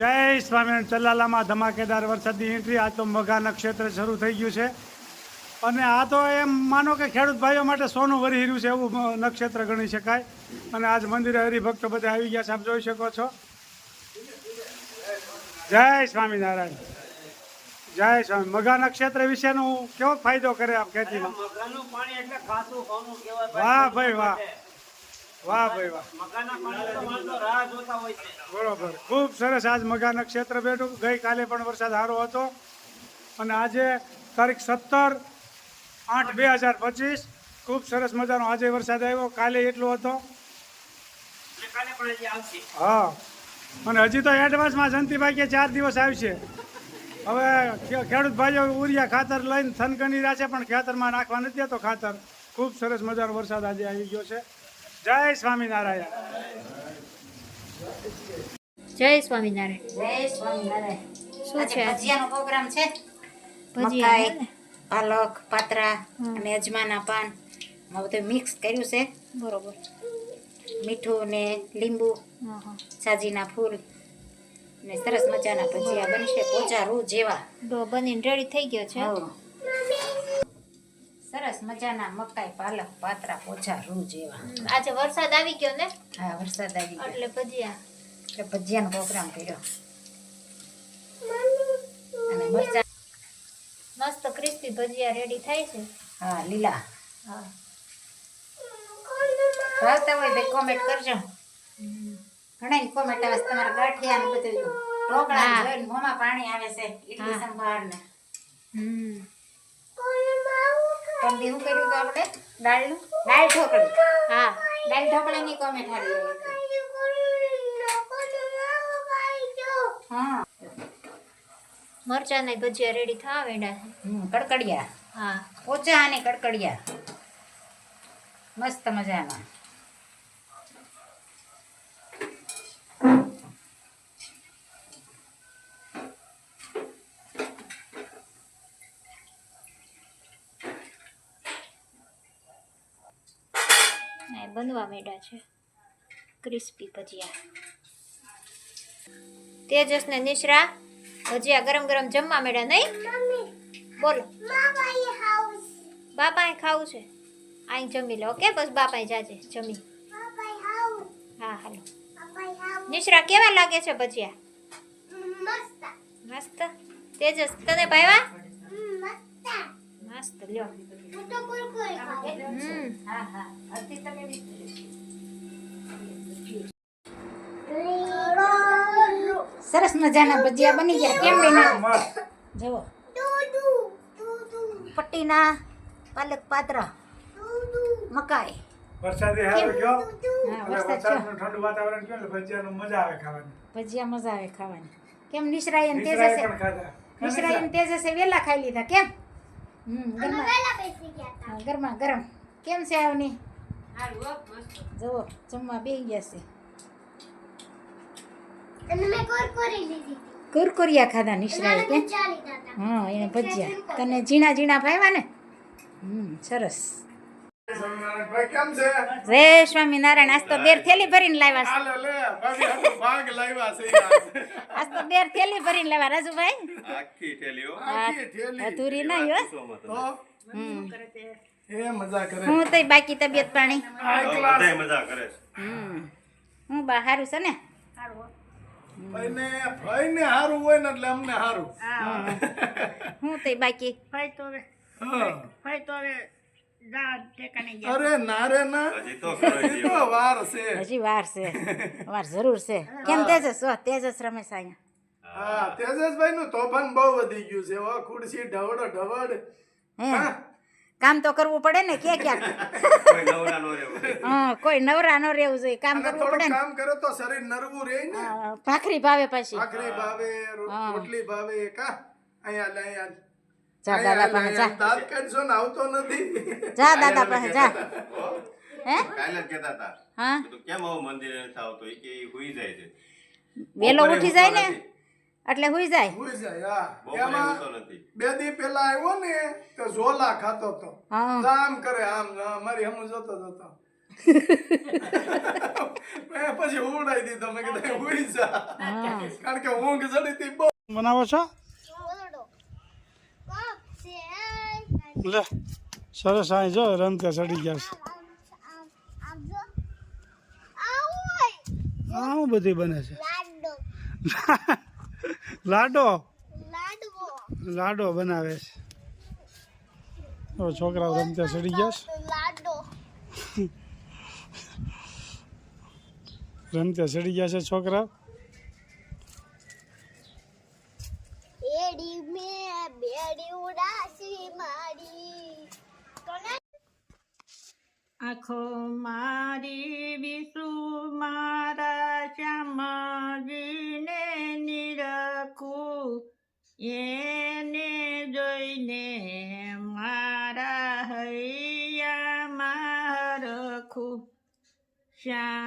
જય સ્વામિનારાયણ. ચલાલામાં ધમાકેદાર વરસાદની એન્ટ્રી. આ તો મઘા ક્ષેત્ર શરૂ થઈ ગયું છે. અને આ તો એમ માનો કે ખેડૂત ભાઈઓ માટે સોનું વરી હીર્યું છે એવું નક્ષત્ર ગણી શકાય. અને આજ મંદિરે હરિભક્તો બધા આવી ગયા છે. આપ જોઈ શકો છો. જય સ્વામિનારાયણ. જય સ્વામી. મઘા નક્ષત્ર વિશેનું કેવો ફાયદો કરે આપ ખેતીમાં વાહ ભાઈ વાહ. વાહ ભાઈ વાહ. બરોબર. ખૂબ સરસ આજ મગા ક્ષેત્ર બેઠું. ગઈકાલે પણ વરસાદ સારો હતો. અને આજે તારીખ સત્તર આઠ બે હજાર પચીસ. ખૂબ સરસ મજાનો આજે વરસાદ આવ્યો. કાલે એટલો હતો. હા. અને હજી તો એડવાન્સમાં જંતીભાઈ કે ચાર દિવસ આવશે. હવે ખેડૂત ભાઈઓ ઉરિયા ખાતર લઈને થનગની રહ્યા છે, પણ ખેતરમાં નાખવા નથી તો ખાતર. ખૂબ સરસ મજાનો વરસાદ આજે આવી ગયો છે. જય સ્વામિનારાયણ. જય સ્વામિનારાયણ. જય સ્વામિનારાયણ. શું છે? ભજીયાનો પ્રોગ્રામ છે. મકાઈ પાલક પાત્રા અને અજમાના પાન. આ બધું મિક્સ કર્યું છે. બરોબર. મીઠું ને લીંબુ હા હા. સાજીના ફૂલ ને સરસ મજાના ભજીયા બનશે પોચા રૂ જેવા. બની બનીને રેડી થઈ ગયો છે. સરસ મજાના મકાઈ પાલક પાતરા પોછા રૂ જેવા. આજે વરસાદ આવી ગયો ને? હા વરસાદ આવી ગયો. એટલે ભજીયા. એટલે ભજીયાનો પ્રોગ્રામ કર્યો. અને મરચા મસ્ત ક્રિસ્પી ભજીયા રેડી થાય છે? હા લીલા. હા. ભાવતા હોય ભાઈ કોમેન્ટ કરજો. ઘણા કોમેન્ટ આવે છે તમારા ગાંઠિયા ને બધું. ઢોકળા જોઈને મોંમાં પાણી આવે છે ઇડલી સંભાળ ને હમ. પણ શું કર્યું તો આપણે દાળનું? દાળ ઢોકળી. હા દાળ ઢોકળાની કોમેન્ટ હારી હા. મરચાને ભજીયા રેડી થવા વેડા હમ, કડકડિયા. હા. પોચા અને કડકડિયા. મસ્ત મજાના ના, એ બનવા માંડ્યા છે. ક્રિસ્પી ભજીયા. તેજસ ને નિશ્રા ભજીયા ગરમ ગરમ જમવા માંડ્યા નહીં? બોલો. બાપાએ ખાવું છે. અહીં જમી લો ઓકે? બસ બાપાએ જાજે જમી. હા હાલો. નિશ્રા કેવા લાગે છે ભજીયા? મસ્ત. તેજસ તને ભાઈવા મસ્ત લ્યો. હમ હા હા. હજી તમે બી સરસ મજાના ભજીયા બની ગયા. કેમ બેના જુઓ. પટ્ટીના પાલક પાત્રા મકાઈ. વરસાદે હારો ગયો? વરસાદ વરસાદનું ઠંડુ વાતાવરણ કેમ ભજીયાનું મજા આવે ખાવાની. ભજીયા મજા આવે ખાવાની. કેમ? નિશ્રાયન તેજ તેજસે નિશ્રાયન તેજ નિશ્રાયન તેજસે વેલા ખાઈ લીધા. કેમ? હમ ગરમા. હા, ગરમા ગરમ. કેમ છે આવની? જુઓ જમવા બેસી ગયા છે. કુરકુરિયા ખાધા નિશ્રાએ કે? હા એને ભજીયા. તને ઝીણા ઝીણા ભાવ્યા ને? હમ સરસ સ્વામિનારાયણ ભાઈ કેમ છે જય સ્વામિનારાયણ આજ તો બેર થેલી ભરીને લાવ્યા છે. હાલો લે ભાભી હાટુ ભાગ લાવ્યા છે યાર. આજ તો બેર થેલી ભરીને લાવ્યા રાજુભાઈ. આખી ઠેલીઓ અધૂરી નહીં હો. તો? હમ. એ મજા કરે. હું તો બાકી તબિયત પાણી? હું બા સારું છે ને? હું. ભાઈને બાકી હોય તો હું. તો. અરે ના રે ના હજી તો ઘણો હજી તો વાર છે હજી વાર છે વાર જરૂર છે કેમ તેજસ વો તેજસ રમેશ અહીંયા હા તેજસભાઈ નું તોફાન બહુ વધી ગયું છે હો ખુરશી ઢવડ ઢવડ હે કામ તો કરવું પડે ને કે ક્યાં કોઈ નવરા નો રહેવું કોઈ નવરા ન રહેવું જોઈએ કામ કરવું પડે કામ કરે તો શરીર નરવું રહે ને ભાખરી ભાવે પછી ભાખરી ભાવે રોટલી ભાવે કા અહીંયા અહીંયા જા દાદા પાસે જા. કાઢશો ને આવતો નથી. જા દાદા પાસે જા. હે? કાલે કહેતા હતા. હા. તો કેમ આવો મંદિરે નથી આવતો? એ કે હુઈ જાય છે. વેલો ઉઠી જાય ને? એટલે હુઈ જાય? ભૂઈ જાય હા. એમાં બે દી પેલા આવ્યો ને તો ઝોલા ખાતો તો આમ કરે આમ મારી હમ જોતો જોતો મેં પછી ઉડાઈ દીધો. મેં કીધું ઉડી જા. કારણ કે ઊંઘ ચડી હતી બહુ. બનાવો છો? લે, સરસ આ જો, રમતા ચડી ગયા છે. આવું બધી બને છે. લાડો. લાડો બનાવે છે. છોકરાઓ રમતા ચડી ગયા છે. રમતા ચડી ગયા છે છોકરાઓ એડી મે બેડી ઉડાસી મારી આખો મારી વિશુ મારા શ્યામજીને નિરખું એને જોઈને મારા હૈયામાં રખું શ્યામ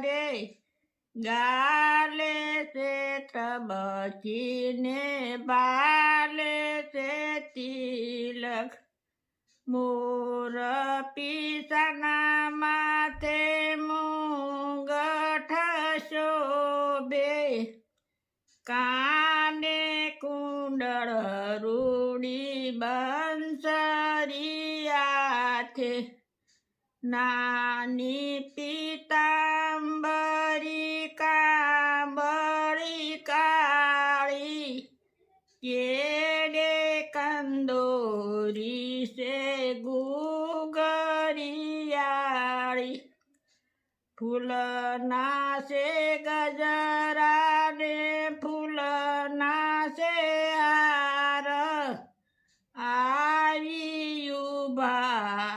કેસરે ગાલે છે તબકીને બાલે છે તિલક. મોર પીસના માથે મુંગઠ શોભે. કાને કુંડળ રૂડી બંસરિયાથે નાની પીતાંબરી કેડે કંદોરી સે ગુગરિયાળી ફૂલના સે ગજરા ને ફૂલના સે હાર આવી ઊભા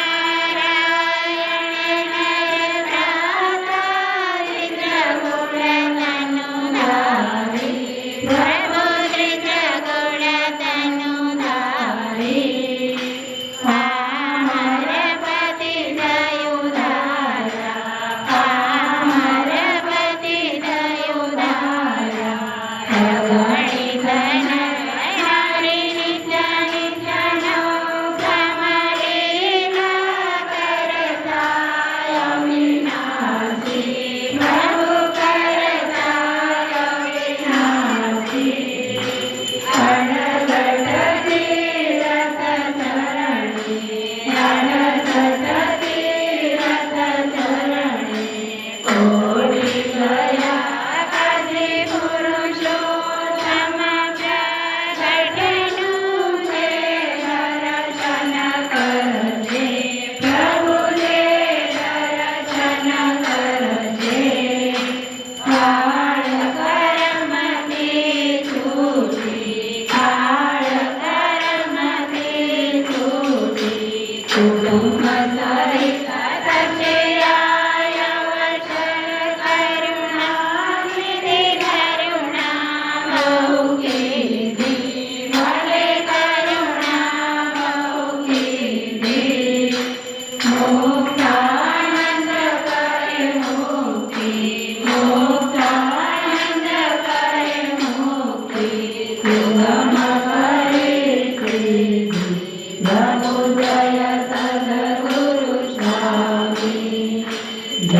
不用徘徊